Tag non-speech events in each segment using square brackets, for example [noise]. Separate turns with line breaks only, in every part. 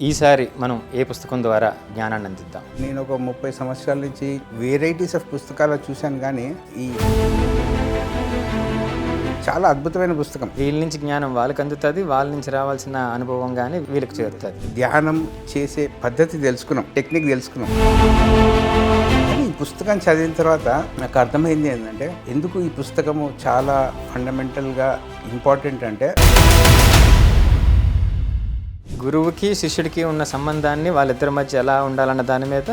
ఈసారి మనం ఏ పుస్తకం ద్వారా జ్ఞానాన్ని అందిద్దాం?
నేను ఒక ముప్పై సంవత్సరాల నుంచి వెరైటీస్ ఆఫ్ పుస్తకాలు చూశాను కానీ ఈ చాలా అద్భుతమైన పుస్తకం.
వీళ్ళ నుంచి జ్ఞానం వాళ్ళకి అందుతుంది వాళ్ళ నుంచి రావాల్సిన అనుభవం కానీ వీళ్ళకి చేరుతుంది.
ధ్యానం చేసే పద్ధతి తెలుసుకున్నాం టెక్నిక్ తెలుసుకున్నాం. కానీ ఈ పుస్తకం చదివిన తర్వాత నాకు అర్థమైంది ఏంటంటే ఎందుకు ఈ పుస్తకము చాలా ఫండమెంటల్గా ఇంపార్టెంట్ అంటే
గురువుకి శిష్యుడికి ఉన్న సంబంధాన్ని వాళ్ళిద్దరి మధ్య ఎలా ఉండాలన్న దాని మీద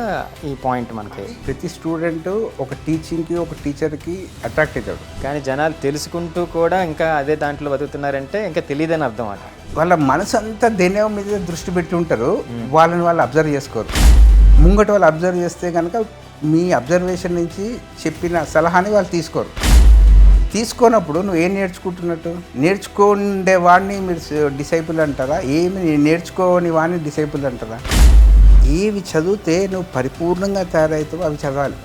ఈ పాయింట్ మనకి.
ప్రతి స్టూడెంట్ ఒక టీచింగ్కి ఒక టీచర్కి అట్రాక్ట్ అవుతాడు.
కానీ జనాలు తెలుసుకుంటూ కూడా ఇంకా అదే దాంట్లో బతుకుతున్నారంటే ఇంకా తెలియదని అర్థం అట.
వాళ్ళ మనసు అంతా దేనే మీద దృష్టి పెట్టి ఉంటారు వాళ్ళని వాళ్ళు అబ్జర్వ్ చేసుకోరు. ముంగట వాళ్ళు అబ్జర్వ్ చేస్తే కనుక మీ అబ్జర్వేషన్ నుంచి చెప్పిన సలహాని వాళ్ళు తీసుకోరు. తీసుకోనప్పుడు నువ్వు ఏం నేర్చుకుంటున్నట్టు? నేర్చుకుండే వాడిని మీరు డిసైపుల్ అంటారా? ఏమి నేర్చుకోని వాడిని డిసైపుల్ అంటారా? ఏవి చదివితే నువ్వు పరిపూర్ణంగా తయారవుతావు అవి చదవాలి.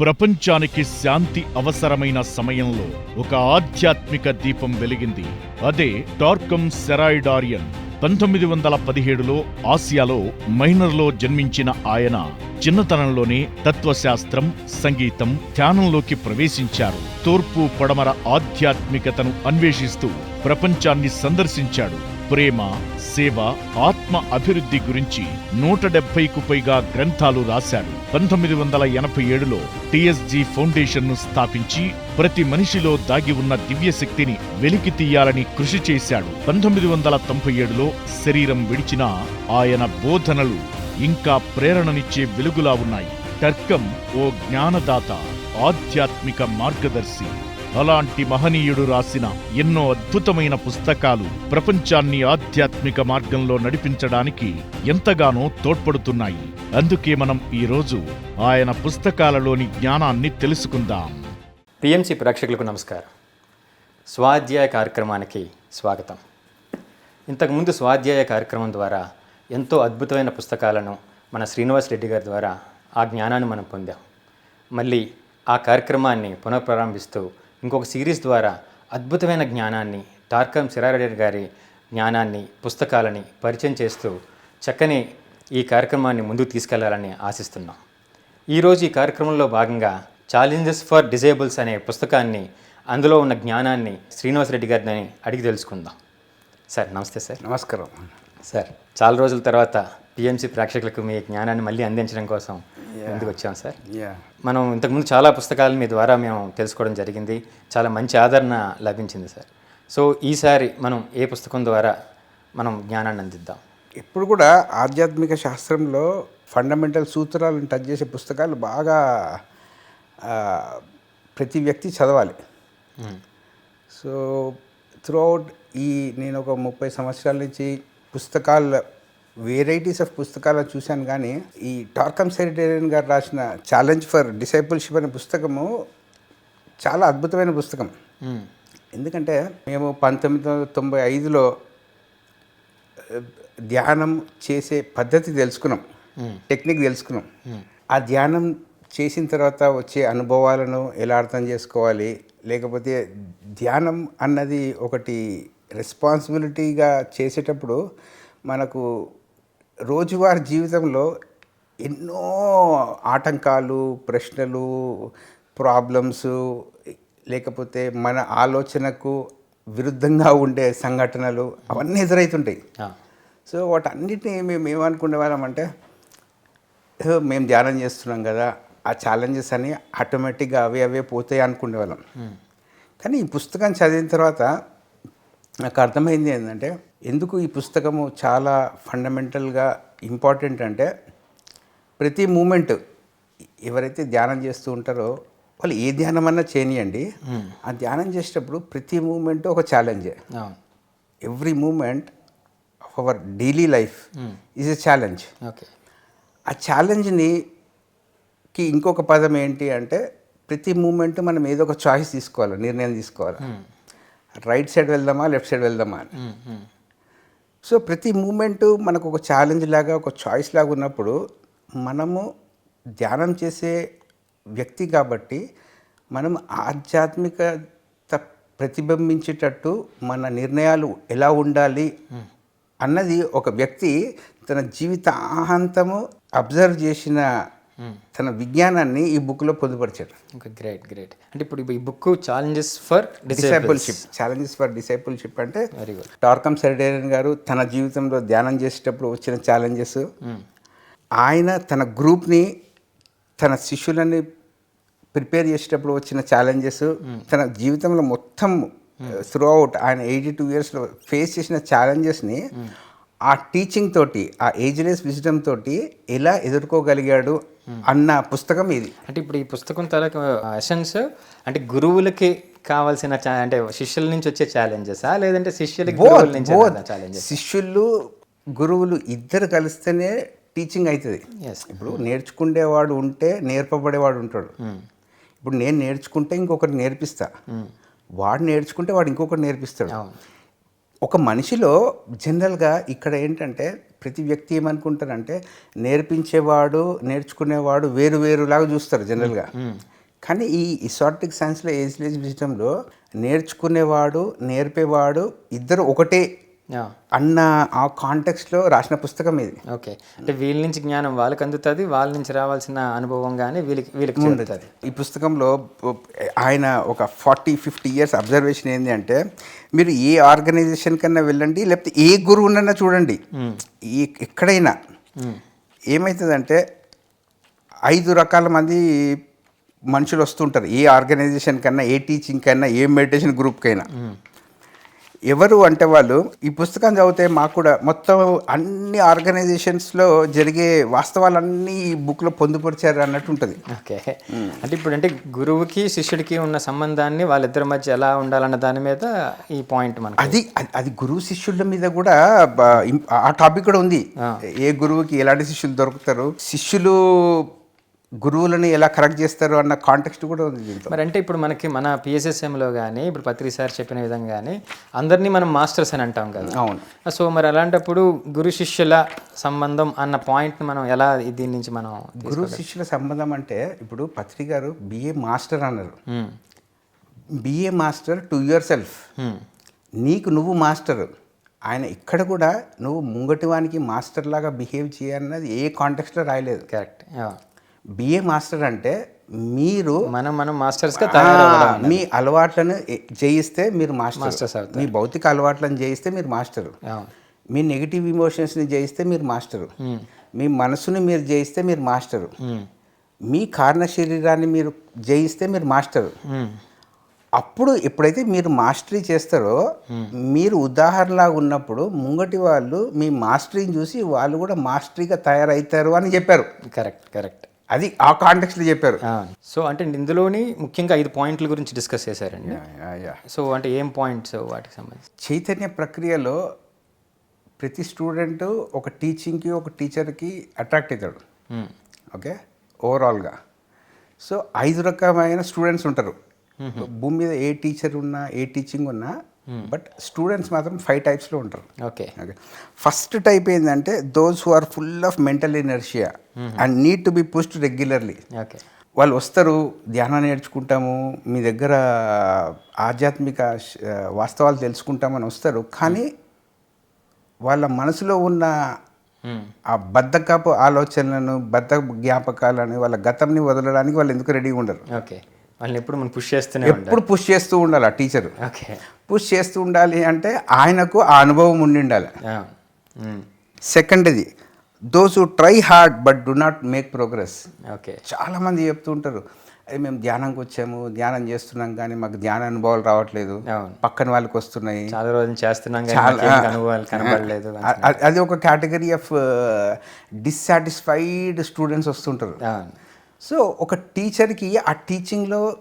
ప్రపంచానికి శాంతి అవసరమైన సమయంలో ఒక ఆధ్యాత్మిక దీపం వెలిగింది. అదే టార్కమ్ సెరాయిడారియన్ పంతొమ్మిది వందల పదిహేడులో ఆసియాలో మైనర్లో జన్మించిన ఆయన చిన్నతనంలోనే తత్వశాస్త్రం సంగీతం ధ్యానంలోకి ప్రవేశించారు. తూర్పు పడమర ఆధ్యాత్మికతను అన్వేషిస్తూ ప్రపంచాన్ని సందర్శించాడు. ప్రేమ సేవ ఆత్మ అభివృద్ధి గురించి నూట డెబ్బైకు పైగా గ్రంథాలు రాశాడు. పంతొమ్మిది వందల ఎనభై ఏడులో టిఎస్జి ఫౌండేషన్ను స్థాపించి ప్రతి మనిషిలో దాగి ఉన్న దివ్య శక్తిని వెలికి తీయాలని కృషి చేశాడు. పంతొమ్మిది వందల తొంభై ఏడులో శరీరం విడిచిన ఆయన బోధనలు ఇంకా ప్రేరణనిచ్చే వెలుగులా ఉన్నాయి. టర్కం ఓ జ్ఞానదాత ఆధ్యాత్మిక మార్గదర్శి. అలాంటి మహనీయుడు రాసిన ఎన్నో అద్భుతమైన పుస్తకాలు ప్రపంచాన్ని ఆధ్యాత్మిక మార్గంలో నడిపించడానికి ఎంతగానో తోడ్పడుతున్నాయి. అందుకే మనం ఈరోజు ఆయన పుస్తకాలలోని జ్ఞానాన్ని తెలుసుకుందాం.
పిఎంసి ప్రేక్షకులకు నమస్కారం. స్వాధ్యాయ కార్యక్రమానికి స్వాగతం. ఇంతకుముందు స్వాధ్యాయ కార్యక్రమం ద్వారా ఎంతో అద్భుతమైన పుస్తకాలను మన శ్రీనివాస్ రెడ్డి గారి ద్వారా ఆ జ్ఞానాన్ని మనం పొందాం. మళ్ళీ ఆ కార్యక్రమాన్ని పునఃప్రారంభిస్తూ ఇంకొక సిరీస్ ద్వారా అద్భుతమైన జ్ఞానాన్ని టార్కం సిరారెడ్డి గారి జ్ఞానాన్ని పుస్తకాలని పరిచయం చేస్తూ చక్కని ఈ కార్యక్రమాన్ని ముందుకు తీసుకెళ్ళాలని ఆశిస్తున్నాం. ఈరోజు ఈ కార్యక్రమంలో భాగంగా ఛాలెంజెస్ ఫర్ డిజేబుల్స్ అనే పుస్తకాన్ని అందులో ఉన్న జ్ఞానాన్ని శ్రీనివాస్ రెడ్డి గారిని అడిగి తెలుసుకుందాం. సార్ నమస్తే సార్.
నమస్కారం.
సార్ చాలా రోజుల తర్వాత పిఎంసి ప్రేక్షకులకు మీ జ్ఞానాన్ని మళ్ళీ అందించడం కోసం ముందుకు వచ్చాం సార్. మనం ఇంతకుముందు చాలా పుస్తకాలు మీ ద్వారా మేము తెలుసుకోవడం జరిగింది. చాలా మంచి ఆదరణ లభించింది సార్. సో ఈసారి మనం ఏ పుస్తకం ద్వారా మనం జ్ఞానాన్ని అందిద్దాం?
ఇప్పుడు కూడా ఆధ్యాత్మిక శాస్త్రంలో ఫండమెంటల్ సూత్రాలను టచ్ చేసే పుస్తకాలు బాగా ప్రతి వ్యక్తి చదవాలి.
మ్మ్.
సో త్రూఅవుట్ ఈ నేను ఒక ముప్పై సంవత్సరాల నుంచి పుస్తకాలు వెరైటీస్ ఆఫ్ పుస్తకాలను చూశాను కానీ ఈ టార్కమ్ సెరిటేరియన్ గారు రాసిన ఛాలెంజ్ ఫర్ డిసైపుల్షిప్ అనే పుస్తకము చాలా అద్భుతమైన పుస్తకం
మ్మ్.
ఎందుకంటే మేము పంతొమ్మిది వందల తొంభై ఐదులో ధ్యానం చేసే పద్ధతి తెలుసుకున్నాం. టెక్నిక్ తెలుసుకున్నాం
మ్మ్.
ఆ ధ్యానం చేసిన తర్వాత వచ్చే అనుభవాలను ఎలా అర్థం చేసుకోవాలి లేకపోతే ధ్యానం అన్నది ఒకటి రెస్పాన్సిబిలిటీగా చేసేటప్పుడు మనకు రోజువారీ జీవితంలో ఎన్నో ఆటంకాలు ప్రశ్నలు ప్రాబ్లమ్స్ లేకపోతే మన ఆలోచనకు విరుద్ధంగా ఉండే సంఘటనలు అవన్నీ ఎదురవుతుంటాయి. సో వాటన్నిటిని మేము ఏమనుకునే వాళ్ళమంటే "ఏహో, మేము ధ్యానం చేస్తున్నాం కదా ఆ ఛాలెంజెస్ అని ఆటోమేటిక్గా అవే అవే పోతాయి అనుకునే వాళ్ళం. కానీ ఈ పుస్తకం చదివిన తర్వాత నాకు అర్థమైంది ఏంటంటే ఎందుకు ఈ పుస్తకము చాలా ఫండమెంటల్గా ఇంపార్టెంట్ అంటే ప్రతి మూమెంట్ ఎవరైతే ధ్యానం చేస్తూ ఉంటారో వాళ్ళు ఏ ధ్యానం అన్నా చేయనియండి ఆ ధ్యానం చేసేటప్పుడు ప్రతి మూమెంట్ ఒక ఛాలెంజే every moment of our daily life is a challenge
okay
ఆ ఛాలెంజ్ని కి ఇంకొక పదం ఏంటి అంటే ప్రతి మూమెంట్ మనం ఏదో ఒక చాయిస్ తీసుకోవాలి నిర్ణయం తీసుకోవాలి. రైట్ సైడ్ వెళ్దామా లెఫ్ట్ సైడ్ వెళ్దామా అని.
మ్మ్.
సో ప్రతి మూమెంట్ మనకు ఒక ఛాలెంజ్ లాగా ఒక చాయిస్ లాగా ఉన్నప్పుడు మనము ధ్యానం చేసే వ్యక్తి కాబట్టి మనం ఆధ్యాత్మికత ప్రతిబింబించేటట్టు మన నిర్ణయాలు ఎలా ఉండాలి అన్నది ఒక వ్యక్తి తన జీవితాంతము అబ్జర్వ్ చేసిన తన విజ్ఞానాన్ని ఈ బుక్లో పొందుపరిచాడు.
ఓకే గ్రేట్ గ్రేట్ అంటే ఇప్పుడు ఈ book challenges for
discipleship challenges for discipleship అంటే
వెరీ గుడ్
టార్కమ్ సెరడేరియన్ గారు తన జీవితంలో ధ్యానం చేసేటప్పుడు వచ్చిన ఛాలెంజెస్ ఆయన తన గ్రూప్ని తన శిష్యులని ప్రిపేర్ చేసేటప్పుడు వచ్చిన ఛాలెంజెస్ తన జీవితంలో మొత్తం త్రూ అవుట్ ఆయన ఎయిటీ టూ ఇయర్స్లో ఫేస్ చేసిన ఛాలెంజెస్ని ఆ టీచింగ్ తోటి ఆ ఏజ్లెస్ విజడం తోటి ఎలా ఎదుర్కోగలిగాడు అన్న పుస్తకం ఇది.
అంటే ఇప్పుడు ఈ పుస్తకం తాలూకు ఎసెన్స్ అంటే గురువులకి కావాల్సిన అంటే శిష్యుల నుంచి వచ్చే ఛాలెంజెసా లేదంటే శిష్యులకి గురువుల నుంచి ఛాలెంజెస్
శిష్యులు గురువులు ఇద్దరు కలిస్తేనే టీచింగ్ అవుతుంది ఇప్పుడు నేర్చుకునేవాడు ఉంటే నేర్పబడేవాడు ఉంటాడు. ఇప్పుడు నేను నేర్చుకుంటే ఇంకొకటి నేర్పిస్తా. వాడు నేర్చుకుంటే వాడు ఇంకొకటి నేర్పిస్తాడు. ఒక మనిషిలో జనరల్గా ఇక్కడ ఏంటంటే ప్రతి వ్యక్తి ఏమనుకుంటారంటే నేర్పించేవాడు నేర్చుకునేవాడు వేరు వేరులాగా చూస్తారు జనరల్గా కానీ ఈ ఇసార్టిక్ సైన్స్లో ఏజ్లేజ్ విజడంలో నేర్చుకునేవాడు నేర్పేవాడు ఇద్దరు ఒకటే. అన్న ఆ కాంటెక్స్లో రాసిన పుస్తకం ఇది.
ఓకే. అంటే వీళ్ళ నుంచి జ్ఞానం వాళ్ళకి అందుతుంది వాళ్ళ నుంచి రావాల్సిన అనుభవం కానీ వీళ్ళకి వీళ్ళకి చెందుతుంది.
ఈ పుస్తకంలో ఆయన ఒక ఫార్టీ ఫిఫ్టీ ఇయర్స్ అబ్జర్వేషన్ ఏంటి అంటే మీరు ఏ ఆర్గనైజేషన్ కన్నా వెళ్ళండి లేకపోతే ఏ గురువునన్నా చూడండి. ఈ ఎక్కడైనా ఏమవుతుందంటే ఐదు రకాల మంది మనుషులు వస్తుంటారు. ఏ ఆర్గనైజేషన్ కన్నా ఏ టీచింగ్ కన్నా ఏ మెడిటేషన్ గ్రూప్కైనా ఎవరు అంటే వాళ్ళు ఈ పుస్తకం చదివితే మాకు కూడా మొత్తం అన్ని ఆర్గనైజేషన్స్లో జరిగే వాస్తవాలన్నీ ఈ బుక్లో పొందుపరిచారు అన్నట్టు ఉంటుంది.
ఓకే. అంటే ఇప్పుడు అంటే గురువుకి శిష్యుడికి ఉన్న సంబంధాన్ని వాళ్ళిద్దరి మధ్య ఎలా ఉండాలన్న దాని మీద ఈ పాయింట్ మనకు.
అది అది- గురువు శిష్యుల మీద కూడా ఆ టాపిక్ కూడా ఉంది. ఏ గురువుకి ఎలాంటి శిష్యులు దొరుకుతారు? శిష్యులు గురువులను ఎలా కరెక్ట్ చేస్తారు అన్న కాంటెక్స్ట్ కూడా ఉంది దీంట్లో.
మరి అంటే ఇప్పుడు మనకి మన పిఎస్ఎస్ఎంలో కానీ ఇప్పుడు పత్రి సార్ చెప్పిన విధంగా కానీ అందరినీ మనం మాస్టర్స్ అని అంటాం కదా.
అవును.
సో మరి అలాంటప్పుడు గురు శిష్యుల సంబంధం అన్న పాయింట్ని మనం ఎలా దీని నుంచి మనం
గురువు శిష్యుల సంబంధం అంటే ఇప్పుడు పత్రి గారు బిఏ మాస్టర్ అన్నారు. Be a master to yourself. నీకు నువ్వు మాస్టర్ ఆయన ఇక్కడ కూడా నువ్వు ముంగటివానికి మాస్టర్ లాగా బిహేవ్ చేయన్నది ఏ కాంటెక్స్ట్లో రాయలేదు.
కరెక్ట్.
బిఏ మాస్టర్ అంటే మీరు
మనం మనం మాస్టర్స్గా
ఆ, మీ అలవాట్లను జయిస్తే మీరు మాస్టర్
మాస్టర్స్.
మీ భౌతిక అలవాట్లను జయిస్తే మీరు మాస్టర్ మీ నెగిటివ్ ఇమోషన్స్ని జయిస్తే మీరు మాస్టర్ మీ మనసుని మీరు జయిస్తే మీరు మాస్టర్
మ్మ్.
మీ కారణ శరీరాన్ని మీరు జయిస్తే మీరు మాస్టర్
మ్మ్.
అప్పుడు ఎప్పుడైతే మీరు మాస్టరీ చేస్తారో మీరు ఉదాహరణలాగా ఉన్నప్పుడు ముంగటి వాళ్ళు మీ మాస్టరీని చూసి వాళ్ళు కూడా మాస్టరీగా తయారవుతారు అని చెప్పారు.
కరెక్ట్ కరెక్ట్
అది ఆ కాంటెక్స్లో చెప్పారు.
సో అంటే ఇందులోని ముఖ్యంగా ఐదు పాయింట్ల గురించి డిస్కస్ చేశారండి. సో అంటే ఏం పాయింట్స్ వాటికి సంబంధించి?
చైతన్య ప్రక్రియలో ప్రతి స్టూడెంట్ ఒక టీచింగ్కి ఒక టీచర్కి అట్రాక్ట్ అవుతాడు. ఓకే? ఓవరాల్గా సో ఐదు రకమైన స్టూడెంట్స్ ఉంటారు. భూమి మీద ఏ టీచర్ ఉన్నా ఏ టీచింగ్ ఉన్నా బట్ స్టూడెంట్స్ మాత్రం ఫైవ్ టైప్స్లో ఉంటారు.
ఓకే
ఓకే ఫస్ట్ టైప్ ఏంటంటే those who are full of mental inertia and need to be pushed regularly
okay
వాళ్ళు వస్తారు ధ్యానం నేర్చుకుంటాము మీ దగ్గర ఆధ్యాత్మిక వాస్తవాలు తెలుసుకుంటామని వస్తారు. కానీ వాళ్ళ మనసులో ఉన్న
మ్మ్.
ఆ బద్ధకపు ఆలోచనలను బద్ధ జ్ఞాపకాలను వాళ్ళ గతంని వదలడానికి వాళ్ళు ఎందుకు రెడీగా ఉండరు.
ఓకే వాళ్ళని ఎప్పుడు మనం పుష్ చేస్తూనే
ఎప్పుడు పుష్ చేస్తూ ఉండాలి ఆ టీచర్
ఓకే
పుష్ చేస్తూ ఉండాలి అంటే ఆయనకు ఆ అనుభవం ఉండి ఉండాలి. సెకండ్ది those try hard but do not make progress
okay
చాలామంది చెప్తూ ఉంటారు అయ్యి మేము ధ్యానంకి వచ్చాము ధ్యానం చేస్తున్నాం కానీ మాకు ధ్యాన అనుభవాలు రావట్లేదు. పక్కన వాళ్ళకి వస్తున్నాయి.
చాలా రోజులు చేస్తున్నాం అనుభవాలు కనబడలేదు
అది ఒక కేటగిరీ ఆఫ్ డిస్సాటిస్ఫైడ్ స్టూడెంట్స్ వస్తుంటారు. సో ఒక టీచర్కి ఆ టీచింగ్లో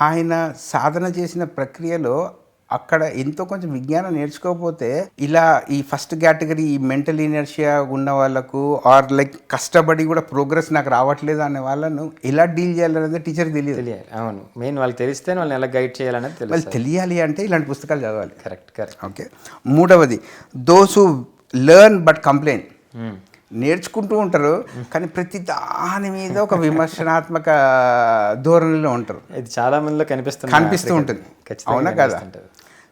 ఆయన సాధన చేసిన ప్రక్రియలో అక్కడ ఎంతో కొంచెం విజ్ఞానం నేర్చుకోకపోతే ఇలా ఈ ఫస్ట్ కేటగిరీ ఈ మెంటల్ ఇనర్షియా ఉన్న వాళ్ళకు ఆర్ లైక్ కష్టపడి కూడా ప్రోగ్రెస్ నాకు రావట్లేదు అనే వాళ్ళను ఎలా డీల్ చేయాలనేది టీచర్కి తెలియదు.
తెలియాలి. అవును. మెయిన్ వాళ్ళకి తెలిస్తే వాళ్ళని ఎలా గైడ్ చేయాలనేది
వాళ్ళు
తెలుసు
తెలియాలి అంటే ఇలాంటి పుస్తకాలు చదవాలి.
Correct correct.
ఓకే. మూడవది దోస్ లెర్న్ బట్ కంప్లైంట్ నేర్చుకుంటూ ఉంటారు కానీ ప్రతి దాని మీద ఒక విమర్శనాత్మక ధోరణిలో ఉంటారు.
ఇది చాలా మందిలో కనిపిస్తుంది.
కనిపిస్తూ ఉంటుంది. అవునా కదా.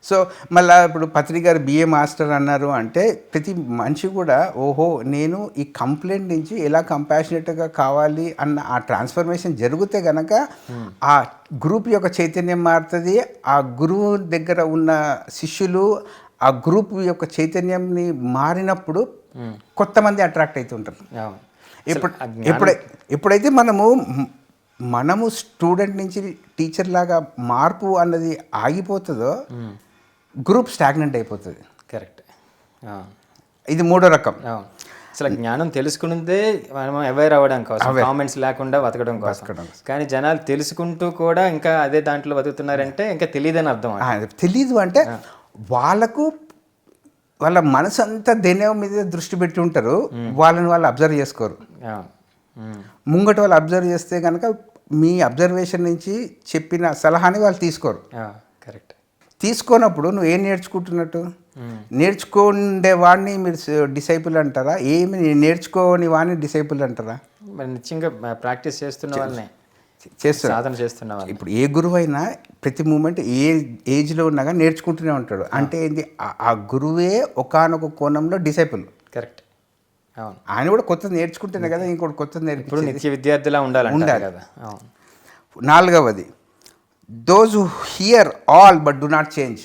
సో మళ్ళీ ఇప్పుడు పత్రిక గారు బిఏ మాస్టర్ అన్నారు అంటే ప్రతి మనిషి కూడా ఓహో నేను ఈ కంప్లైంట్ నుంచి ఎలా కంపాషనేట్గా కావాలి అన్న ఆ ట్రాన్స్ఫర్మేషన్ జరిగితే గనక ఆ గ్రూప్ యొక్క చైతన్యం మారుతుంది ఆ గురువు దగ్గర ఉన్న శిష్యులు ఆ గ్రూప్ యొక్క చైతన్యంని మారినప్పుడు కొత్త మంది అట్రాక్ట్ అవుతుంటారు
జ్ఞానం-
ఎప్పుడై ఎప్పుడైతే మనము మనము స్టూడెంట్ నుంచి టీచర్ లాగా మార్పు అన్నది ఆగిపోతుందో గ్రూప్ స్టాగ్నెంట్ అయిపోతుంది.
కరెక్ట్.
ఇది మూడో రకం.
అసలు జ్ఞానం తెలుసుకున్నదే మనం అవేర్ అవ్వడం కోసం కామెంట్స్ లేకుండా బతకడం కోసం. కానీ జనాలు తెలుసుకుంటూ కూడా ఇంకా అదే దాంట్లో బతుకుతున్నారంటే ఇంకా తెలియదని అర్థం
ఆ, తెలీదు అంటే వాళ్ళకు వాళ్ళ మనసు అంతా దేని మీద దృష్టి పెట్టి ఉంటారు వాళ్ళని వాళ్ళు అబ్జర్వ్ చేసుకోరు. ముంగట వాళ్ళు అబ్జర్వ్ చేస్తే కనుక మీ అబ్జర్వేషన్ నుంచి చెప్పిన సలహాని వాళ్ళు తీసుకోరు.
కరెక్ట్.
తీసుకోనప్పుడు నువ్వు ఏం నేర్చుకుంటున్నట్టు? నేర్చుకుండే వాడిని మీరు డిసైపుల్ అంటారా? ఏమి నేర్చుకోని వాడిని డిసైపుల్ అంటారా?
నిత్యంగా ప్రాక్టీస్ చేస్తున్న వాళ్ళని.
చేస్తారు
సాధన చేస్తున్న వాళ్ళని
ఇప్పుడు ఏ గురువు అయినా ప్రతి మూమెంట్ ఏ ఏజ్లో ఉన్నా కానీ నేర్చుకుంటూనే ఉంటాడు. అంటే ఏంది? ఆ- గురువే ఒకానొక కోణంలో డిసైపుల్.
కరెట్ అవును.
ఆయన కూడా కొత్తది నేర్చుకుంటేనే కదా ఇంకోటి కొత్తది నేర్పించేది.
నిత్య విద్యార్థిలా ఉండాలంటారు
ఉండాలి.
కదా. అవును.
నాలుగవది those who hear all but do not change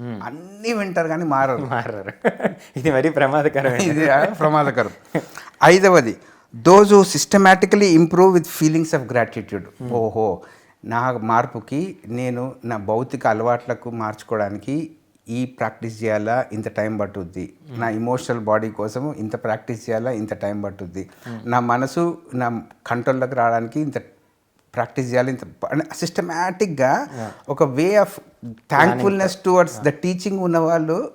అన్నీ వింటారు కానీ మారరు.
మారారు. ఇది మరీ ప్రమాదకరమైన
ఇది ప్రమాదకరం. ఐదవది those who systematically improve with feelings of gratitude ఓహో నా మార్పుకి నేను నా భౌతిక అలవాట్లకు మార్చుకోవడానికి ఈ ప్రాక్టీస్ చేయాలా? ఇంత టైం పట్టుద్ది. నా ఇమోషనల్ బాడీ కోసం ఇంత ప్రాక్టీస్ చేయాలా? ఇంత టైం పట్టుద్ది. నా మనసు నా కంట్రోల్లోకి రావడానికి ఇంత ప్రాక్టీస్ చేయాలి? ఇంత సిస్టమేటిక్గా ఒక way of thankfulness towards the teaching ఉన్న వాళ్ళు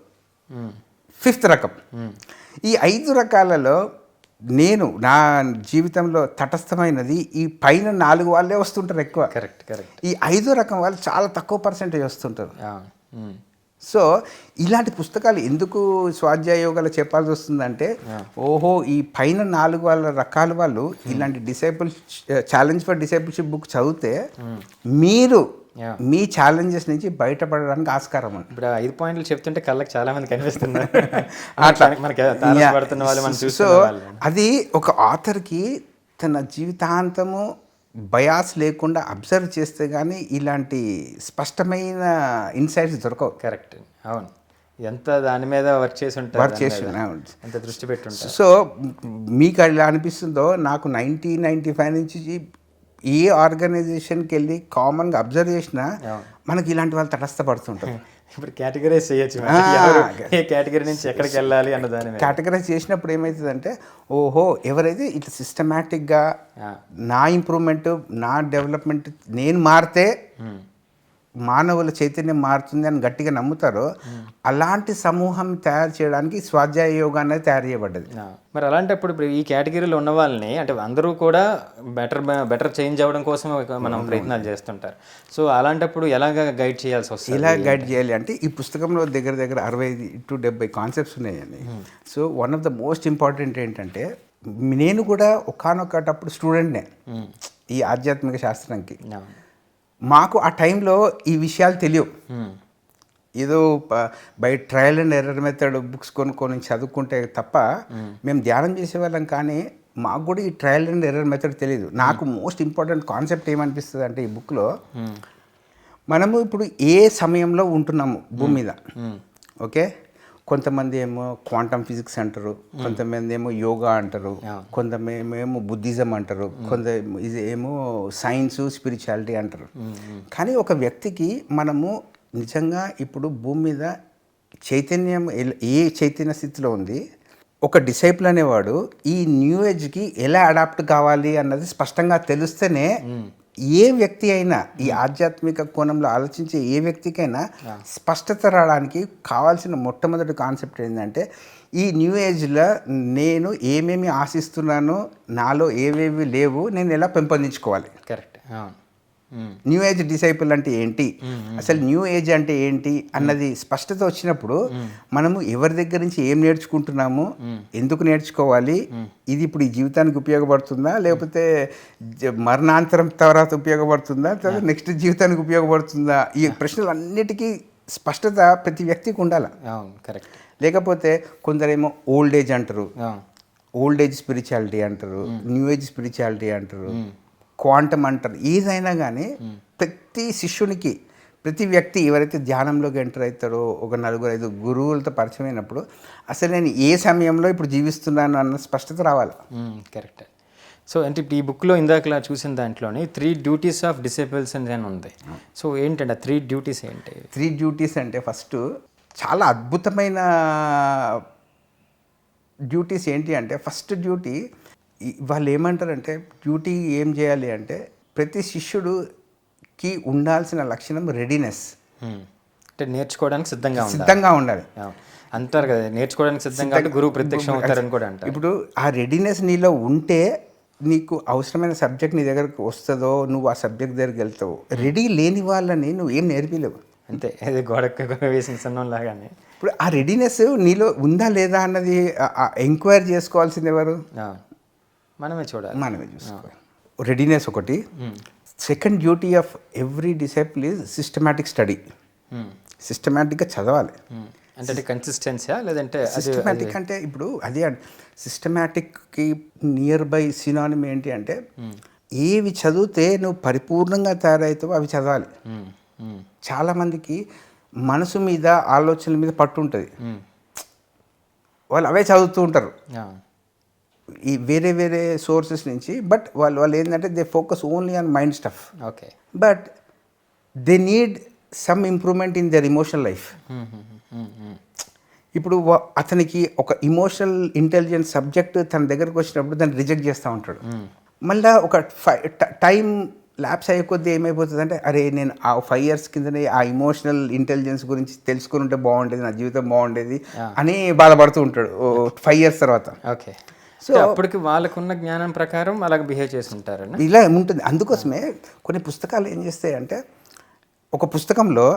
ఫిఫ్త్ రకం. ఈ ఐదు రకాలలో నేను నా జీవితంలో తటస్థమైనది ఈ పైన నాలుగు వాళ్ళే వస్తుంటారు ఎక్కువ.
కరెక్ట్ కరెక్ట్
ఈ ఐదో రకం వాళ్ళు చాలా తక్కువ పర్సెంటేజ్ వస్తుంటారు. సో ఇలాంటి పుస్తకాలు ఎందుకు స్వాధ్యాయ యోగాలు చెప్పాల్సి వస్తుందంటే ఓహో ఈ పైన నాలుగు వాళ్ళ రకాల వాళ్ళు ఇలాంటి disciple challenge for discipleship book చదివితే మీరు. మీ ఛాలెంజెస్ నుంచి బయటపడడానికి ఆస్కారం ఉంది.
ఇప్పుడు ఐదు పాయింట్లు చెప్తుంటే కళ్ళకి చాలా మంది కనిపిస్తున్నారు. [laughs]
అట్లా.
మనకి
సో అది ఒక ఆథర్కి తన జీవితాంతము బయాస్ లేకుండా అబ్జర్వ్ చేస్తే కానీ ఇలాంటి స్పష్టమైన ఇన్సైట్స్ దొరకవు.
కరెక్ట్. అవును. ఎంత దాని మీద వర్క్ చేసి ఉంటారు
వర్క్ చేసి.
ఎంత దృష్టి పెట్టి ఉంటారు.
సో మీకు ఎలా అనిపిస్తుందో నాకు నైన్టీన్ నైంటీ ఫైవ్ నుంచి ఏ ఆర్గనైజేషన్కి వెళ్ళి కామన్గా అబ్జర్వ్ చేసినా మనకి ఇలాంటి వాళ్ళు తటస్థపడుతుంటారు. [laughs]
ఇప్పుడు కేటగరైజ్ చేయొచ్చు ఏ కేటగిరీ నుంచి ఎక్కడికి వెళ్ళాలి అన్న దాని
కేటగరైజ్ చేసినప్పుడు ఏమవుతుందంటే ఓహో ఎవరైతే ఇట్లా సిస్టమేటిక్గా. నా ఇంప్రూవ్మెంట్ నా డెవలప్మెంట్ నేను మారితే మానవుల చైతన్యం మారుతుంది అని గట్టిగా నమ్ముతారో అలాంటి సమూహం తయారు చేయడానికి స్వాధ్యాయ యోగా అనేది తయారు చేయబడ్డది.
మరి అలాంటప్పుడు ఇప్పుడు ఈ కేటగిరీలో ఉన్న వాళ్ళని అంటే అందరూ కూడా బెటర్ బెటర్ చేంజ్ అవ్వడం కోసం మనం ప్రయత్నాలు చేస్తుంటారు. సో అలాంటప్పుడు ఎలాగ గైడ్ చేయాల్సి వస్తుంది?
ఎలా గైడ్ చేయాలి అంటే ఈ పుస్తకంలో దగ్గర దగ్గర అరవై టు డెబ్బై కాన్సెప్ట్స్ ఉన్నాయండి. So one of the most important ఏంటంటే నేను కూడా ఒకనొకటప్పుడు స్టూడెంట్నే. ఈ ఆధ్యాత్మిక శాస్త్రానికి. మాకు ఆ టైంలో ఈ విషయాలు తెలియవు. ఏదో ప- by trial and error method books కొనుక్కొని చదువుకుంటే తప్ప మేము ధ్యానం చేసేవాళ్ళం కానీ మాకు కూడా ఈ ట్రయల్ అండ్ ఎర్రర్ మెథడ్ తెలియదు. నాకు మోస్ట్ ఇంపార్టెంట్ కాన్సెప్ట్ ఏమనిపిస్తుంది అంటే ఈ బుక్లో మనము ఇప్పుడు ఏ సమయంలో ఉంటున్నాము భూమి మీద? ఓకే? కొంతమంది ఏమో క్వాంటమ్ ఫిజిక్స్ అంటారు కొంతమంది ఏమో యోగా అంటారు కొంతమంది ఏమో బుద్ధిజం అంటారు కొంత ఇది ఏమో సైన్స్ స్పిరిచువాలిటీ అంటారు. కానీ ఒక వ్యక్తికి మనము నిజంగా ఇప్పుడు భూమి మీద చైతన్యం ఏ చైతన్య స్థితిలో ఉంది ఒక డిసైపుల్ అనేవాడు ఈ న్యూ ఏజ్కి ఎలా అడాప్ట్ కావాలి అన్నది స్పష్టంగా తెలిస్తేనే ఏ వ్యక్తి అయినా ఈ ఆధ్యాత్మిక కోణంలో ఆలోచించే ఏ వ్యక్తికైనా స్పష్టత రావడానికి కావాల్సిన మొట్టమొదటి కాన్సెప్ట్ ఏంటంటే ఈ న్యూ ఏజ్లో నేను ఏమేమి ఆశిస్తున్నానో నాలో ఏవేవి లేవు నేను ఎలా పెంపొందించుకోవాలి?
కరెక్ట్.
న్యూ ఏజ్ డిసైపుల్ అంటే ఏంటి? అసలు న్యూ ఏజ్ అంటే ఏంటి? అన్నది స్పష్టత వచ్చినప్పుడు మనము ఎవరి దగ్గర నుంచి ఏం నేర్చుకుంటున్నాము? ఎందుకు నేర్చుకోవాలి? ఇది ఇప్పుడు ఈ జీవితానికి ఉపయోగపడుతుందా? లేకపోతే మరణాంతరం తర్వాత ఉపయోగపడుతుందా? తర్వాత నెక్స్ట్ జీవితానికి ఉపయోగపడుతుందా? ఈ ప్రశ్నలు అన్నిటికీ స్పష్టత ప్రతి వ్యక్తికి ఉండాలి.
కరెక్ట్.
లేకపోతే కొందరేమో ఓల్డ్ ఏజ్ అంటారు. ఓల్డ్ ఏజ్ స్పిరిచువాలిటీ అంటారు. న్యూ ఏజ్ స్పిరిచువాలిటీ అంటారు. క్వాంటమ్ అంటారు. ఏదైనా కానీ ప్రతి శిష్యునికి ప్రతి వ్యక్తి ఎవరైతే ధ్యానంలోకి ఎంటర్ అవుతారో ఒక నలుగురు ఐదు గురువులతో పరిచయం అయినప్పుడు అసలు నేను ఏ సమయంలో ఇప్పుడు జీవిస్తున్నాను అన్న స్పష్టత రావాలి.
కరెక్ట్. సో అంటే ఇప్పుడు ఈ బుక్లో ఇందాకలా చూసిన దాంట్లోని త్రీ డ్యూటీస్ ఆఫ్ డిసేబుల్స్ అని ఉంది. సో ఏంటంటే త్రీ డ్యూటీస్ ఏంటి?
త్రీ డ్యూటీస్ అంటే ఫస్ట్ చాలా అద్భుతమైన డ్యూటీస్ ఏంటి అంటే ఫస్ట్ డ్యూటీ వాళ్ళు ఏమంటారంటే డ్యూటీ ఏం చేయాలి అంటే ప్రతి శిష్యుడుకి ఉండాల్సిన లక్షణం రెడీనెస్.
అంటే నేర్చుకోవడానికి సిద్ధంగా
సిద్ధంగా ఉండాలి.
అంటారు కదా నేర్చుకోవడానికి సిద్ధంగా గురువు ప్రత్యక్షం అవుతారని కూడా అంటారు.
ఇప్పుడు ఆ రెడీనెస్ నీలో ఉంటే నీకు అవసరమైన సబ్జెక్ట్ నీ దగ్గరకు వస్తుందో నువ్వు ఆ సబ్జెక్ట్ దగ్గరికి వెళ్తావు రెడీ లేని వాళ్ళని నువ్వు ఏం నేర్పిలేవు.
అంతే అది గోడకు వేసిన సన్నం లాగానే
ఇప్పుడు ఆ రెడీనెస్ నీలో ఉందా లేదా అన్నది ఎంక్వైరీ చేసుకోవాల్సింది ఎవరు.
మనమే చూడాలి.
మనమే చూసుకోవాలి. రెడీనెస్ ఒకటి. Second duty of every disciple is systematic study. సిస్టమాటిక్గా చదవాలి.
అంటే అది కన్సిస్టెన్సీయా లేదంటే అది
సిస్టమాటిక్ అంటే ఇప్పుడు అదే సిస్టమాటిక్కి నియర్ బై సినానిమ్ ఏంటి అంటే ఏవి చదివితే నువ్వు పరిపూర్ణంగా తయారవుతావో అవి చదవాలి. చాలామందికి మనసు మీద ఆలోచనల మీద పట్టు ఉంటుంది. వాళ్ళు అవే చదువుతూ ఉంటారు. ఈ వేరే వేరే సోర్సెస్ నుంచి బట్ వాళ్ళు వాళ్ళు ఏంటంటే they focus only on mind stuff
okay.
But they need some improvement in their emotional life. ఇప్పుడు అతనికి ఒక ఇమోషనల్ ఇంటెలిజెన్స్ సబ్జెక్ట్ తన దగ్గరకు వచ్చినప్పుడు దాన్ని రిజెక్ట్ చేస్తూ ఉంటాడు. మళ్ళీ ఒక ఫైవ్ టైం ల్యాబ్స్ అయ్యే కొద్దీ ఏమైపోతుంది అంటే అరే నేను ఆ ఫైవ్ ఇయర్స్ కిందనే ఆ ఇమోషనల్ ఇంటెలిజెన్స్ గురించి తెలుసుకుని ఉంటే బాగుండేది నా జీవితం బాగుండేది అని బాధపడుతూ ఉంటాడు ఫైవ్ ఇయర్స్ తర్వాత.
ఓకే. సో అప్పటికి వాళ్ళకున్న జ్ఞానం ప్రకారం అలాగ బిహేవ్ చేసి ఉంటారని
ఇలా ఉంటుంది అందుకోసమే కొన్ని పుస్తకాలు ఏం చేస్తాయంటే ఒక పుస్తకంలో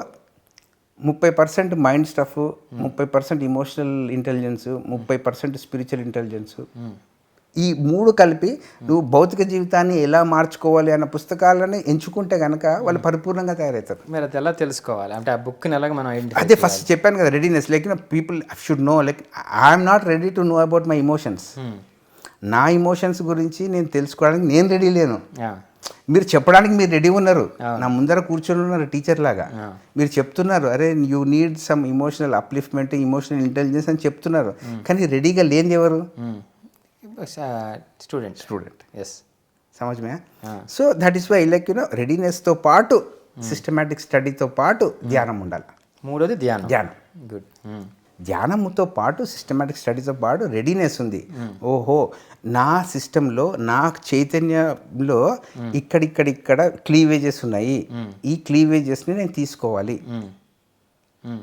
ముప్పై పర్సెంట్ మైండ్ స్టఫ్ ముప్పై పర్సెంట్ ఇమోషనల్ ఇంటెలిజెన్స్ ముప్పై పర్సెంట్ స్పిరిచువల్ ఇంటెలిజెన్స్ ఈ మూడు కలిపి నువ్వు భౌతిక జీవితాన్ని ఎలా మార్చుకోవాలి అన్న పుస్తకాలని ఎంచుకుంటే కనుక వాళ్ళు పరిపూర్ణంగా తయారవుతారు.
మీరు అది ఎలా తెలుసుకోవాలి? అంటే ఆ బుక్ని ఎలాగ మనం
అదే ఫస్ట్ చెప్పాను కదా readiness like people should know like I'm not ready to know about my emotions
Hmm.
నా ఇమోషన్స్ గురించి నేను తెలుసుకోవడానికి నేను రెడీ లేను. మీరు చెప్పడానికి మీరు రెడీ ఉన్నారు. నా ముందర కూర్చొని ఉన్నారు టీచర్ లాగా. మీరు చెప్తున్నారు అరే you need some emotional upliftment emotional intelligence అని చెప్తున్నారు. కానీ రెడీగా లేనిది ఎవరు.
Student
student
yes
సమజమే. So that is why like you know రెడీనెస్తో పాటు సిస్టమాటిక్ స్టడీతో పాటు ధ్యానం ఉండాలి.
మూడోది ధ్యానం.
ధ్యానం.
గుడ్
ధ్యానంతో పాటు సిస్టమాటిక్ స్టడీతో పాటు రెడీనెస్ ఉంది. ఓహో నా సిస్టంలో నా చైతన్యంలో ఇక్కడిక్కడిక్కడ క్లీవేజెస్ ఉన్నాయి. ఈ క్లీవేజెస్ని నేను తీసుకోవాలి.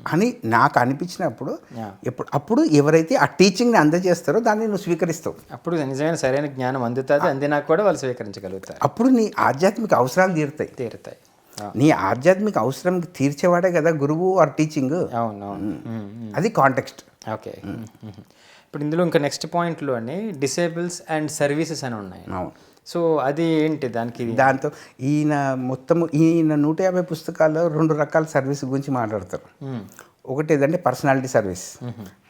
అని నాకు అనిపించినప్పుడు. ఎప్పుడు అప్పుడు ఎవరైతే ఆ టీచింగ్ని అందజేస్తారో దాన్ని నువ్వు స్వీకరిస్తావు.
అప్పుడు నిజమైన సరైన జ్ఞానం అందుతుంది అందినా కూడా వాళ్ళు స్వీకరించగలుగుతారు.
అప్పుడు నీ ఆధ్యాత్మిక అవసరాలు తీరుతాయి.
తీరుతాయి.
నీ ఆధ్యాత్మిక అవసరం తీర్చేవాడే కదా గురువు ఆర్ టీచింగ్
అవును.
అది కాంటెక్స్ట్
ఓకే. ఇప్పుడు ఇందులో ఇంకా నెక్స్ట్ పాయింట్లో అని డిసేబుల్స్ అండ్ సర్వీసెస్ అని ఉన్నాయి.
అవును.
సో అది ఏంటి దానికి?
దాంతో ఈయన మొత్తము ఈయన నూట యాభై పుస్తకాల్లో రెండు రకాల సర్వీస్ గురించి మాట్లాడతారు. ఒకటి ఏదంటే పర్సనాలిటీ సర్వీస్.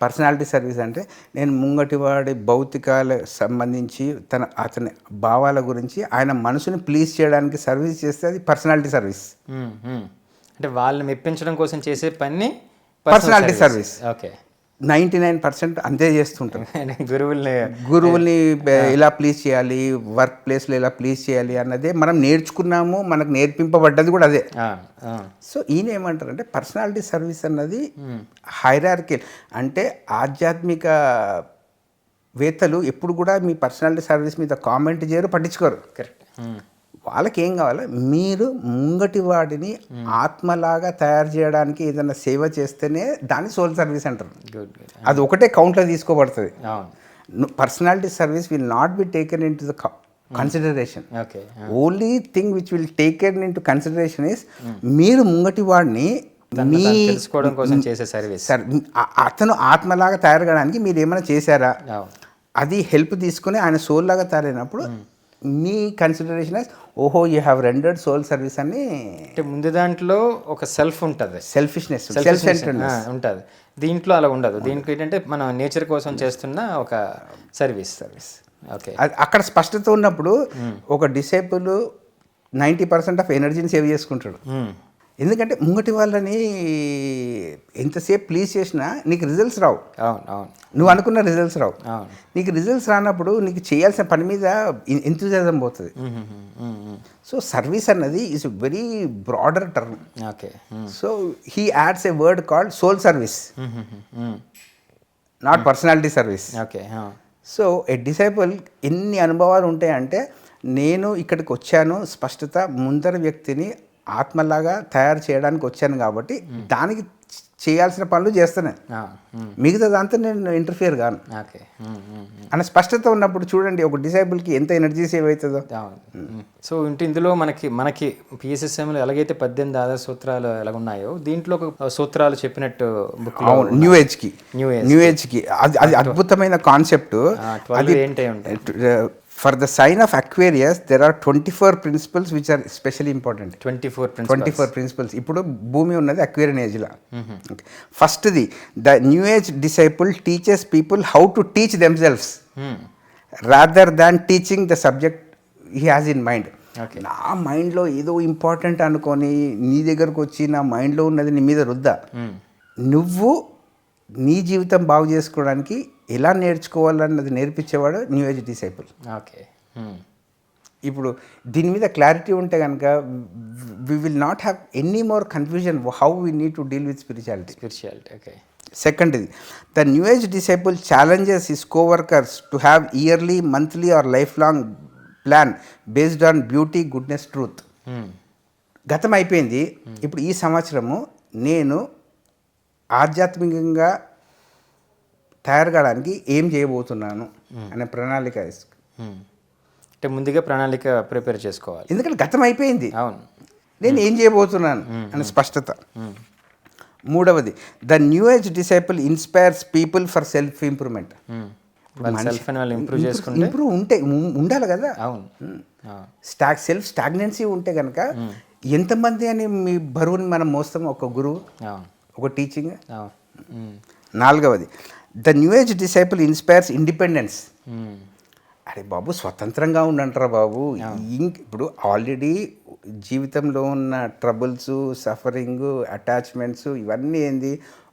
పర్సనాలిటీ సర్వీస్ అంటే నేను ముంగటి వాడి భౌతికాల సంబంధించి తన అతని భావాల గురించి ఆయన మనసుని ప్లీజ్ చేయడానికి సర్వీస్ చేస్తే అది పర్సనాలిటీ సర్వీస్.
అంటే వాళ్ళని మెప్పించడం కోసం చేసే పని
Personality service.
Okay.
Ninety nine percent అంతే చేస్తుంటారు. [laughs]
గురువుల్ని
గురువుల్ని ఎలా ప్లీజ్ చేయాలి వర్క్ ప్లేస్లో ఎలా ప్లీజ్ చేయాలి అన్నదే మనం నేర్చుకున్నాము మనకు నేర్పింపబడ్డది కూడా అదే. సో ఈయన ఏమంటారంటే పర్సనాలిటీ సర్వీస్ అన్నది హైరార్కి అంటే ఆధ్యాత్మిక వేత్తలు ఎప్పుడు కూడా మీ పర్సనాలిటీ సర్వీస్ మీద కామెంట్ చేయరు పట్టించుకోరు.
కరెక్ట్.
వాళ్ళకి ఏం కావాలి? మీరు ముంగటి వాడిని ఆత్మలాగా తయారు చేయడానికి ఏదైనా సేవ చేస్తేనే దాన్ని సోల్ సర్వీస్ అంటారు. అది ఒకటే కౌంట్లో తీసుకోబడుతుంది. Personality service will not be taken into the consideration.
Okay
only thing which will taken into consideration is మీరు ముంగటి వాడిని మీ
తెలుసుకోవడం కోసం చేసే సర్వీస్.
అతను ఆత్మలాగా తయారు కావడానికి మీరు ఏమైనా చేశారా? అది హెల్ప్ తీసుకొని ఆయన సోల్ లాగా తయారైనప్పుడు మీ కన్సిడరేషన్ ఓహో you have rendered soul service అని
అంటే ముందు దాంట్లో ఒక సెల్ఫ్ ఉంటుంది.
సెల్ఫిష్నెస్ సెల్ఫ్ సెంటర్నెస్
ఉంటుంది. దీంట్లో అలా ఉండదు. దీంట్లో ఏంటంటే మనం నేచర్ కోసం చేస్తున్న ఒక సర్వీస్ సర్వీస్ ఓకే
అక్కడ స్పష్టత ఉన్నప్పుడు ఒక డిసేబుల్ నైంటీ పర్సెంట్ ఆఫ్ ఎనర్జీని సేవ్ చేసుకుంటాడు. ఎందుకంటే ముంగటి వాళ్ళని ఎంతసేపు ప్లీజ్ చేసినా నీకు రిజల్ట్స్ రావు.
అవును అవును.
నువ్వు అనుకున్న రిజల్ట్స్ రావు. నీకు రిజల్ట్స్ రానప్పుడు నీకు చేయాల్సిన పని మీద ఎంతూజాజం పోతుంది. సో సర్వీస్ అన్నది is very broader term
okay
so he adds a word called soul service not personality service
okay
so a disciple ఎన్ని అనుభవాలు ఉంటాయంటే నేను ఇక్కడికి వచ్చాను స్పష్టత ముందర వ్యక్తిని ఆత్మలాగా తయారు చేయడానికి వచ్చాను కాబట్టి దానికి చేయాల్సిన పనులు చేస్తాను. మిగతా దాంతో నేను ఇంటర్ఫియర్ కాను. అన్న స్పష్టత ఉన్నప్పుడు చూడండి ఒక డిసైబుల్కి ఎంత ఎనర్జీ సేవ్ అవుతుందో.
సో ఇంటి ఇందులో మనకి మనకి పిఎస్ఎస్ఎంలో ఎలాగైతే పద్దెనిమిది ఆధార సూత్రాలు ఎలాగున్నాయో దీంట్లో ఒక సూత్రాలు చెప్పినట్టు బుక్
న్యూ ఏజ్కి
New age.
న్యూ ఏజ్కి అది అది అద్భుతమైన కాన్సెప్ట్
ట్వెల్వ్ ఏంటి ఉంటాయి
for the sign of Aquarius there are twenty four principles which are specially important
twenty four
twenty four principles ఇప్పుడు భూమి ఉన్నది అక్వేరియన్ ఏజ్లో ఫస్ట్ది the new age disciple teachers people how to teach themselves rather than teaching the subject he has in mind. నా మైండ్లో ఏదో important అనుకొని నీ దగ్గరకు వచ్చి నా మైండ్లో ఉన్నది నీ మీద రుద్దా. నువ్వు నీ జీవితం బాగు చేసుకోవడానికి ఎలా నేర్చుకోవాలన్నది నేర్పించేవాడు న్యూ ఏజ్ డిసైపుల్
ఓకే.
ఇప్పుడు దీని మీద క్లారిటీ ఉంటే కనుక we will not have any more confusion how we need to deal with spirituality
spirituality okay
second ఇది the new age disciple challenges his coworkers to have yearly monthly or life long plan based on beauty goodness truth గతం అయిపోయింది. ఇప్పుడు ఈ సంవత్సరము నేను ఆధ్యాత్మికంగా తయారు కావడానికి ఏం చేయబోతున్నాను అనే ప్రణాళిక.
అంటే ముందుగా ప్రణాళిక ప్రిపేర్ చేసుకోవాలి.
ఎందుకంటే గతం అయిపోయింది.
అవును.
నేను ఏం చేయబోతున్నాను అనే స్పష్టత. మూడవది the new age disciple inspires people for self improvement
improve
ఉంటే ఉండాలి కదా.
అవును.
స్టాక్ సెల్ఫ్ స్టాగ్నెన్సీ ఉంటే కనుక ఎంతమంది అని మీ బరువుని మనం మోస్తాం? ఒక గురువు ఒక టీచింగ్. నాలుగవది the new age disciple inspires independence. అరే బాబు స్వతంత్రంగా ఉండంటారా బాబు. ఇంక ఇప్పుడు ఆల్రెడీ జీవితంలో ఉన్న ట్రబుల్స్ సఫరింగ్ అటాచ్మెంట్స్ ఇవన్నీ ఏంది?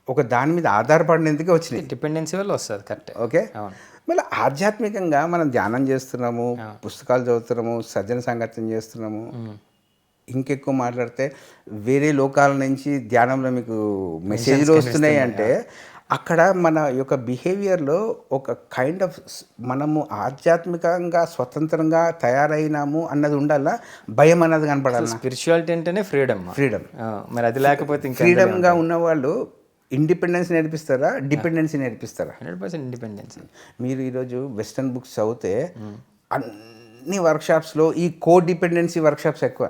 ఒక దాని మీద ఆధారపడినందుకే వచ్చినాయి.
డిపెండెన్సీ వల్ల వస్తుంది కరెక్ట్
ఓకే? మళ్ళీ ఆధ్యాత్మికంగా మనం ధ్యానం చేస్తున్నాము పుస్తకాలు చదువుతున్నాము సజ్జన సంగతం చేస్తున్నాము. ఇంకెక్కువ మాట్లాడితే వేరే లోకాల నుంచి ధ్యానంలో మీకు మెసేజ్లు వస్తున్నాయి అంటే అక్కడ మన యొక్క బిహేవియర్లో ఒక కైండ్ ఆఫ్ మనము ఆధ్యాత్మికంగా స్వతంత్రంగా తయారైనాము అన్నది ఉండాలా? భయం అన్నది కనపడాలి?
స్పిరిచువాలిటీ అంటేనే ఫ్రీడమ్
ఫ్రీడమ్
మరి అది లేకపోతే ఇంకా
ఫ్రీడమ్గా ఉన్నవాళ్ళు ఇండిపెండెన్స్ నేర్పిస్తారా? డిపెండెన్సీ నేర్పిస్తారా?
హండ్రెడ్ పర్సెంట్ ఇండిపెండెన్సీ
మీరు ఈరోజు వెస్టర్న్ బుక్స్ చదివితే అన్ని వర్క్షాప్స్లో ఈ కో డిపెండెన్సీ వర్క్షాప్స్ ఎక్కువ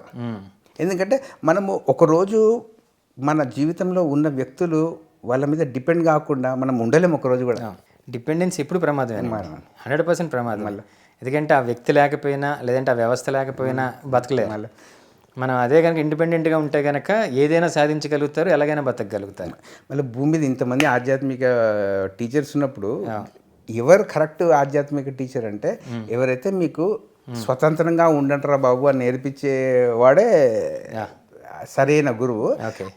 ఎందుకంటే మనము ఒకరోజు మన జీవితంలో ఉన్న వ్యక్తులు వాళ్ళ మీద డిపెండ్ కాకుండా మనం ఉండలేము ఒకరోజు కూడా.
డిపెండెన్సీ ఎప్పుడు ప్రమాదమే హండ్రెడ్ పర్సెంట్ ప్రమాదం ఎందుకంటే ఆ వ్యక్తి లేకపోయినా లేదంటే ఆ వ్యవస్థ లేకపోయినా బతకలేదు మనం అదే కనుక ఇండిపెండెంట్గా ఉంటే కనుక ఏదైనా సాధించగలుగుతారు ఎలాగైనా బతకగలుగుతారు.
మళ్ళీ భూమి మీద ఇంతమంది ఆధ్యాత్మిక టీచర్స్ ఉన్నప్పుడు ఎవరు కరెక్ట్ ఆధ్యాత్మిక టీచర్ అంటే ఎవరైతే మీకు స్వతంత్రంగా ఉండంటారా బాబు అని నేర్పించే వాడే సరైన గురువు.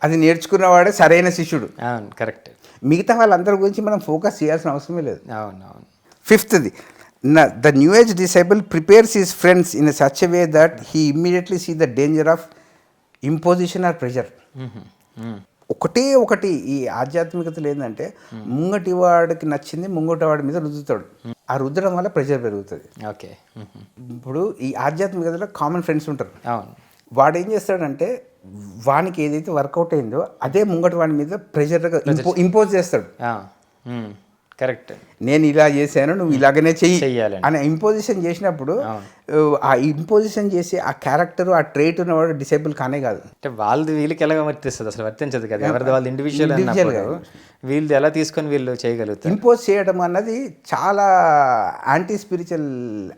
అది నేర్చుకున్నవాడే సరైన శిష్యుడు.
అవును కరెక్ట్.
మిగతా వాళ్ళందరి గురించి మనం ఫోకస్ చేయాల్సిన అవసరమే లేదు.
అవును అవును
ఫిఫ్త్ది the new age disciple prepares his friends in such way that he immediately see the danger of imposition or pressure ఒకటే ఒకటి ఈ ఆధ్యాత్మికతలు ఏంటంటే ముంగటి వాడికి నచ్చింది ముంగటి వాడి మీద రుద్దుతాడు. ఆ రుద్దడం వల్ల ప్రెషర్ పెరుగుతుంది.
ఓకే.
ఇప్పుడు ఈ ఆధ్యాత్మికతలో కామన్ ఫ్రెండ్స్ ఉంటారు.
అవును.
వాడు ఏం చేస్తాడంటే వానికి ఏదైతే వర్కౌట్ అయిందో అదే ముంగటి వాడి మీద ప్రెషర్గా ఇంపోజ్ చేస్తాడు.
కరెక్ట్
నేను ఇలా చేశాను నువ్వు ఇలాగనే చెయ్యి. అని. ఇంపోజిషన్ చేసినప్పుడు ఆ. ఇంపోజిషన్ చేసి ఆ క్యారెక్టర్ ఆ ట్రేట్ ఉన్నవాడు డిసేబుల్ కానే కాదు.
అంటే వాళ్ళది వీళ్ళకి ఎలా వర్తిస్తుంది? అసలు వర్తించదు కదా. ఎవరిది వాళ్ళది ఇండివిజువల్ వీళ్ళది ఎలా తీసుకొని వీళ్ళు చేయగలుగుతారు?
ఇంపోజ్ చేయడం అన్నది చాలా anti spiritual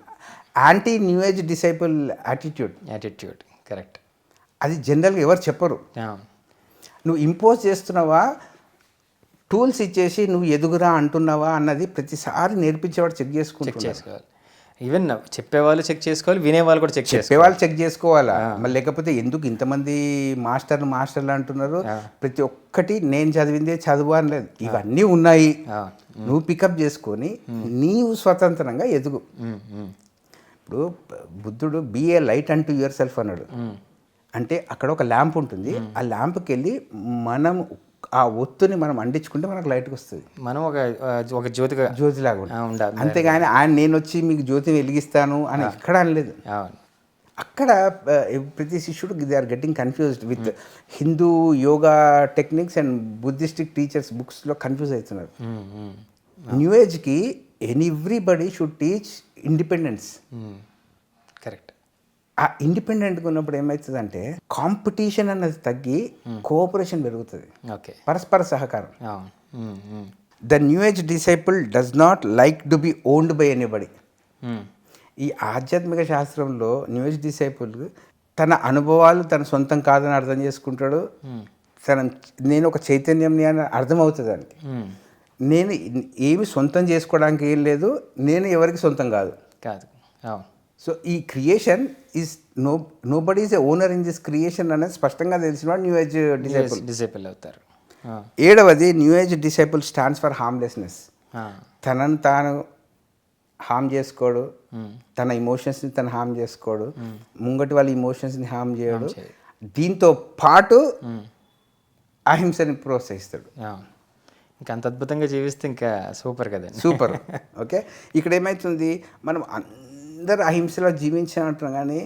anti new age disciple attitude
attitude correct
అది జనరల్గా ఎవరు చెప్పరు. నువ్వు ఇంపోజ్ చేస్తున్నావా? టూల్స్ ఇచ్చేసి నువ్వు ఎదుగురా అంటున్నావా అన్నది ప్రతిసారి నేర్పించేవాడు చెక్ చేసుకుంటున్నాడు
చేసుకోవాలి. ఈవెన్ చెప్పేవాళ్ళు చెక్ చేసుకోవాలి వినేవాళ్ళు కూడా చెక్ చేసుకోవాలి.
చెప్పేవాళ్ళు చెక్ చేసుకోవాలా? మరి లేకపోతే ఎందుకు ఇంతమంది మాస్టర్లు మాస్టర్లు అంటున్నారు? ప్రతి ఒక్కటి నేను చదివిందే చదువు అని లేదు. ఇవన్నీ ఉన్నాయి. నువ్వు పికప్ చేసుకొని నీవు స్వతంత్రంగా ఎదుగు. ఇప్పుడు బుద్ధుడు బిఏ లైట్ అంటూ యువర్ సెల్ఫ్ అన్నాడు. అంటే అక్కడ ఒక ల్యాంప్ ఉంటుంది. ఆ ల్యాంప్కి వెళ్ళి మనం ఆ ఒత్తుని మనం అంటించుకుంటే మనకు లైట్కి వస్తుంది.
మనం ఒక ఒక జ్యోతిగా
జ్యోతిలాగా
ఉండాలి.
అంతేగాని ఆయన నేను వచ్చి మీకు జ్యోతి వెలిగిస్తాను అని ఎక్కడ అనలేదు. అక్కడ ప్రతి శిష్యుడు they are getting confused with Hindu yoga techniques and Buddhistic teachers బుక్స్లో కన్ఫ్యూజ్ అవుతున్నారు. న్యూ ఏజ్కి everybody should teach independence.
Correct.
ఆ ఇండిపెండెంట్గా ఉన్నప్పుడు ఏమవుతుందంటే కాంపిటీషన్ అన్నది తగ్గి కోఆపరేషన్ పెరుగుతుంది.
ఓకే.
పరస్పర సహకారం. The new age disciple does not like to be owned by anybody. ఈ ఆధ్యాత్మిక శాస్త్రంలో న్యూ ఏజ్ డిసైపుల్ తన అనుభవాలు తన సొంతం కాదని అర్థం చేసుకుంటాడు. తన నేను ఒక చైతన్యంని అని అర్థమవుతుంది దానికి.
ఉమ్.
నేను ఏమి సొంతం చేసుకోవడానికి ఏం లేదు నేను ఎవరికి సొంతం కాదు.
కాదు.
సో ఈ creation is no nobody is a owner in this creation అనేది స్పష్టంగా తెలిసిన న్యూ ఏజ్ డిసైపుల్
డిసేబుల్ అవుతారు.
ఏడవది new age disciple stands for harmlessness తనను తాను హామ్ చేసుకోడు. తన ఎమోషన్స్ని తను హామ్ చేసుకోడు. ముంగటి వాళ్ళ ఎమోషన్స్ని హామ్ చేయడు. దీంతో పాటు అహింసని ప్రోత్సహిస్తాడు.
ఇంకా అంత అద్భుతంగా జీవిస్తే ఇంకా సూపర్ కదండి.
సూపర్. [laughs] ఓకే? ఇక్కడ ఏమవుతుంది మనం అందరు అహింసలో జీవించాలంటున్నాం కానీ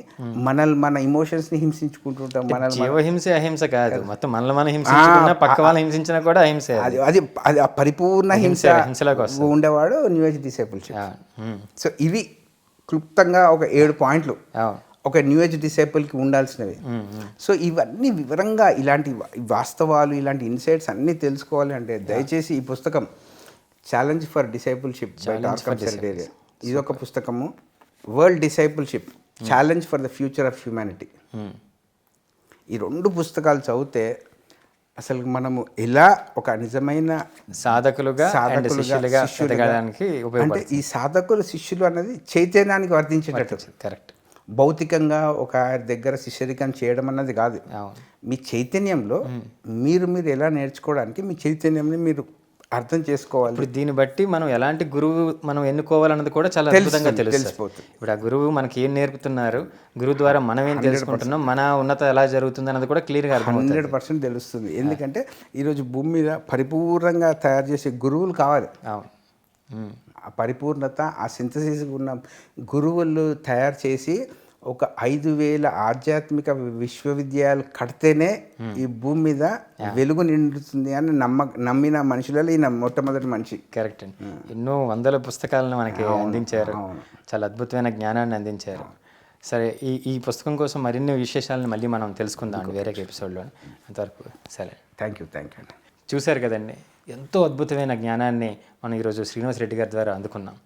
మనల్ని మన ఎమోషన్స్ని హింసించుకుంటుంటాం మనల్ని
జీవహింస అహింస కాదు. మొత్తం మనల్ని మనం హింసించుకున్నా పక్క వాళ్ళని హింసించినా కూడా అహింసే అది.
అది పరిపూర్ణ హింస. ఉండేవాడు న్యూ ఏజ్
ఉమ్,
సో ఇవి క్లుప్తంగా ఒక ఏడు పాయింట్లు. ఒక న్యూ ఏజ్ డిసైపుల్కి ఉండాల్సినవి. సో ఇవన్నీ వివరంగా ఇలాంటి వాస్తవాలు ఇలాంటి ఇన్సైట్స్ అన్నీ తెలుసుకోవాలి అంటే దయచేసి ఈ పుస్తకం ఛాలెంజ్ ఫర్ సెరిడేరియా ఇది ఒక పుస్తకము. World discipleship challenge for the future of humanity. ఈ రెండు పుస్తకాలు చదివితే అసలు మనము ఎలా ఒక నిజమైన
సాధకులుగా
సాధకులుగా, అంటే ఈ సాధకులు శిష్యులు అనేది చైతన్యానికి వర్తించేటట్టు.
కరెక్ట్.
భౌతికంగా ఒక దగ్గర శిష్యరికం చేయడం అన్నది కాదు. మీ చైతన్యంలో మీరు మీరు ఎలా నేర్చుకోవడానికి మీ చైతన్యంని మీరు అర్థం చేసుకోవాలి.
ఇప్పుడు దీన్ని బట్టి మనం ఎలాంటి గురువు మనం ఎన్నుకోవాలన్నది కూడా చాలా అద్భుతంగా
తెలిసిపోతుంది.
ఇప్పుడు ఆ గురువు మనకి ఏం నేర్పుతున్నారు? గురువు ద్వారా మనం ఏం తెలుసుకుంటున్నాం? మన ఉన్నత ఎలా జరుగుతుంది అన్నది కూడా క్లియర్గా అర్థమవుతుంది.
హండ్రెడ్ పర్సెంట్ తెలుస్తుంది. ఎందుకంటే ఈరోజు భూమి మీద పరిపూర్ణంగా తయారు చేసే గురువులు కావాలి. ఆ పరిపూర్ణత ఆ సింథసిస్ ఉన్న గురువులు తయారు చేసి ఒక ఐదు వేల ఆధ్యాత్మిక విశ్వవిద్యాలయాలు కడితేనే ఈ భూమి మీద వెలుగు నిండుతుంది అని నమ్మ నమ్మిన మనుషులలో ఈయన మొట్టమొదటి మనిషి.
కరెక్ట్ అండి. ఎన్నో వందల పుస్తకాలను మనకి అందించారు. చాలా అద్భుతమైన జ్ఞానాన్ని అందించారు. సరే ఈ ఈ పుస్తకం కోసం మరిన్ని విశేషాలను మళ్ళీ మనం తెలుసుకుందాం అండి వేరే ఎపిసోడ్లో అంతవరకు సరే.
థ్యాంక్ యూ థ్యాంక్ యూ
చూశారు కదండి ఎంతో అద్భుతమైన జ్ఞానాన్ని మనం ఈరోజు శ్రీనివాస్ రెడ్డి గారి ద్వారా అందుకున్నాం.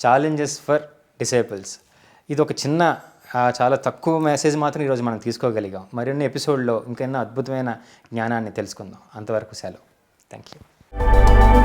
ఛాలెంజెస్ ఫర్ డిసేబుల్స్ ఇది ఒక చిన్న చాలా తక్కువ మెసేజ్ మాత్రం ఈరోజు మనం తీసుకోగలిగాం. మరిన్ని ఎపిసోడ్లో ఇంకెన్నో అద్భుతమైన జ్ఞానాన్ని తెలుసుకుందాం. అంతవరకు సెలవు. Thank you